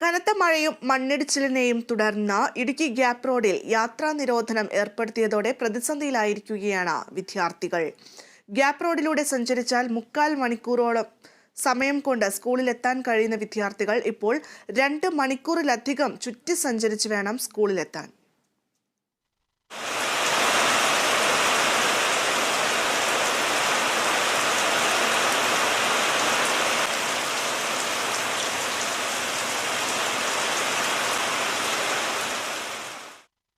കനത്ത മഴയും മണ്ണിടിച്ചിലിനെയും തുടർന്ന് ഇടുക്കി ഗ്യാപ് റോഡിൽ യാത്രാ നിരോധനം ഏർപ്പെടുത്തിയതോടെ പ്രതിസന്ധിയിലായിരിക്കുകയാണ് വിദ്യാർത്ഥികൾ. ഗ്യാപ് റോഡിലൂടെ സഞ്ചരിച്ചാൽ മുക്കാൽ മണിക്കൂറോളം സമയം കൊണ്ട് സ്കൂളിലെത്താൻ കഴിയുന്ന വിദ്യാർത്ഥികൾ ഇപ്പോൾ രണ്ട് മണിക്കൂറിലധികം ചുറ്റി സഞ്ചരിച്ച് വേണം സ്കൂളിലെത്താൻ.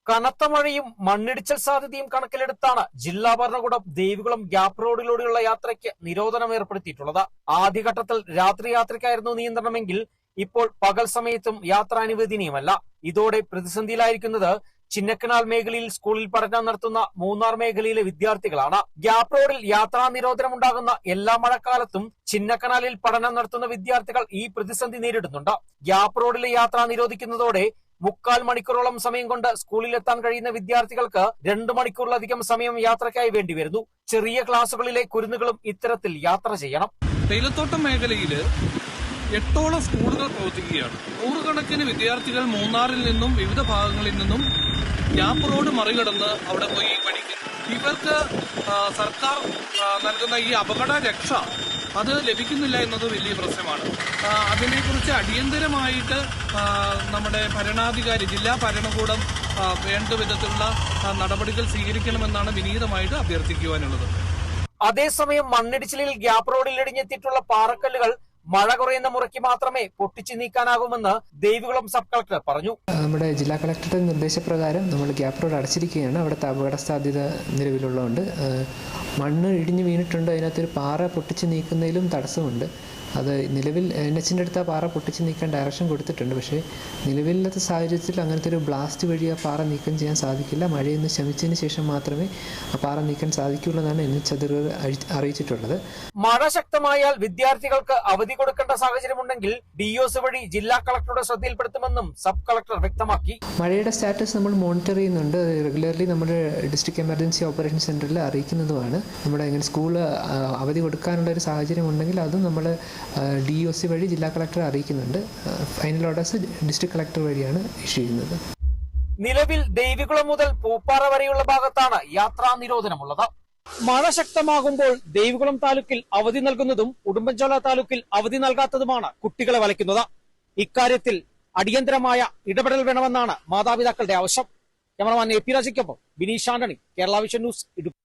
കനത്ത മഴയും മണ്ണിടിച്ചൽ സാധ്യതയും കണക്കിലെടുത്താണ് ജില്ലാ ഭരണകൂടം ദേവികുളം ഗ്യാപ് റോഡിലൂടെയുള്ള യാത്രയ്ക്ക് നിരോധനം ഏർപ്പെടുത്തിയിട്ടുള്ളത്. ആദ്യഘട്ടത്തിൽ രാത്രി യാത്രയ്ക്കായിരുന്നു നിയന്ത്രണമെങ്കിൽ ഇപ്പോൾ പകൽ സമയത്തും യാത്ര അനുവദനീയമല്ല. ഇതോടെ പ്രതിസന്ധിയിലായിരിക്കുന്നത് ചിന്നക്കനാൽ മേഖലയിൽ സ്കൂളിൽ പഠനം നടത്തുന്ന മൂന്നാർ മേഖലയിലെ വിദ്യാർത്ഥികളാണ്. ഗ്യാപ് റോഡിൽ യാത്രാ നിരോധനം ഉണ്ടാകുന്ന എല്ലാ മഴക്കാലത്തും ചിന്നക്കനാലിൽ പഠനം നടത്തുന്ന വിദ്യാർത്ഥികൾ ഈ പ്രതിസന്ധി നേരിടുന്നുണ്ട്. ഗ്യാപ് റോഡിലെ യാത്ര നിരോധിക്കുന്നതോടെ മുക്കാൽ മണിക്കൂറോളം സമയം കൊണ്ട് സ്കൂളിലെത്താൻ കഴിയുന്ന വിദ്യാർത്ഥികൾക്ക് രണ്ടു മണിക്കൂറിലധികം സമയം യാത്രയ്ക്കായി വേണ്ടിവരുന്നു ചെറിയ ക്ലാസുകളിലെ കുരുന്നുകളും ഇത്തരത്തിൽ യാത്ര ചെയ്യണം. തേയിലത്തോട്ടം മേഖലയിൽ എട്ടോളം സ്കൂളുകൾ പ്രവർത്തിക്കുകയാണ്. നൂറുകണക്കിന് വിദ്യാർത്ഥികൾ മൂന്നാറിൽ നിന്നും വിവിധ ഭാഗങ്ങളിൽ നിന്നും യാപ്പ് റോഡ് മറികടന്ന് അവിടെ പോയി പഠിക്കും ഇവർക്ക് സർക്കാർ നൽകുന്ന ഈ അപകട രക്ഷ അത് ലഭിക്കുന്നില്ല എന്നത് വലിയ പ്രശ്നമാണ്. അതിനെക്കുറിച്ച് അടിയന്തരമായിട്ട് നമ്മുടെ ഭരണാധികാരി ജില്ലാ ഭരണകൂടം വേണ്ട വിധത്തിലുള്ള നടപടികൾ സ്വീകരിക്കണമെന്നാണ് വിനീതമായിട്ട് അഭ്യർത്ഥിക്കുവാനുള്ളത്. അതേസമയം മണ്ണിടിച്ചിലിൽ ഗ്യാപ് റോഡിൽ ഇടിഞ്ഞെത്തിയിട്ടുള്ള പാറക്കല്ലുകൾ മഴ കുറയുന്ന മുറയ്ക്ക് മാത്രമേ പൊട്ടിച്ചു നീക്കാനാകുമെന്ന് ദേവികുളം സബ് കളക്ടർ പറഞ്ഞു. നമ്മുടെ ജില്ലാ കളക്ടറുടെ നിർദ്ദേശപ്രകാരം നമ്മൾ ഗ്യാപ്പ് റോഡ് അടച്ചിരിക്കുകയാണ്. അവിടുത്തെ അപകട സാധ്യത നിലവിലുള്ളതുകൊണ്ട് മണ്ണ് ഇടിഞ്ഞു വീണിട്ടുണ്ട്. അതിനകത്തൊരു പാറ പൊട്ടിച്ചു നീക്കുന്നതിലും തടസ്സമുണ്ട്. അത് നിലവിൽ എൻ എച്ചിന്റെ അടുത്ത് ആ പാറ പൊട്ടിച്ച് നീക്കാൻ ഡയറക്ഷൻ കൊടുത്തിട്ടുണ്ട്. പക്ഷേ നിലവിലത്തെ സാഹചര്യത്തിൽ അങ്ങനത്തെ ഒരു ബ്ലാസ്റ്റ് വഴി ആ പാറ നീക്കം ചെയ്യാൻ സാധിക്കില്ല. മഴയൊന്ന് ശമിച്ചതിന് ശേഷം മാത്രമേ ആ പാറ നീക്കാൻ സാധിക്കുള്ളൂ എന്നാണ് എൻ എച്ച് അധികൃതർ അറിയിച്ചിട്ടുള്ളത്. മഴ ശക്തമായാൽ വിദ്യാർത്ഥികൾക്ക് അവധി കൊടുക്കേണ്ട സാഹചര്യമുണ്ടെങ്കിൽ ഡിഒസ് വഴി ജില്ലാ കളക്ടറുടെ ശ്രദ്ധയിൽപ്പെടുത്തുമെന്നും സബ് കളക്ടർ വ്യക്തമാക്കി. മഴയുടെ സ്റ്റാറ്റസ് നമ്മൾ മോണിറ്റർ ചെയ്യുന്നുണ്ട്. റെഗുലർലി നമ്മുടെ ഡിസ്ട്രിക്ട് എമർജൻസി ഓപ്പറേഷൻ സെന്ററിൽ അറിയിക്കുന്നതുമാണ്. നമ്മുടെ ഇങ്ങനെ സ്കൂൾ അവധി കൊടുക്കാനുള്ള ഒരു സാഹചര്യം ഉണ്ടെങ്കിൽ അതും നമ്മൾ ഡി ഒ സി വഴി ജില്ലാ കളക്ടറെ അറിയിക്കുന്നുണ്ട്. ഫൈനൽ ഓർഡേഴ്സ് ഡിസ്ട്രിക്ട് കളക്ടർ വഴിയാണ് ഇഷ്യൂ ചെയ്യുന്നത്. നിലവിൽ ദേവികുളം മുതൽ പൂപ്പാറ വരെയുള്ള ഭാഗത്താണ് യാത്രാ നിരോധനമുള്ളത്. മഴ ശക്തമാകുമ്പോൾ ദേവികുളം താലൂക്കിൽ അവധി നൽകുന്നതും ഉടുമ്പൻചോല താലൂക്കിൽ അവധി നൽകാത്തതുമാണ് കുട്ടികളെ വലയ്ക്കുന്നത്. ഇക്കാര്യത്തിൽ അടിയന്തരമായ ഇടപെടൽ വേണമെന്നാണ് മാതാപിതാക്കളുടെ ആവശ്യം. ക്യാമറമാൻ എ പി രാജയ്ക്കൊപ്പം ബിനീഷ് ആന്റണി കേരള വിഷൻ ന്യൂസ് ഇടുക്കി.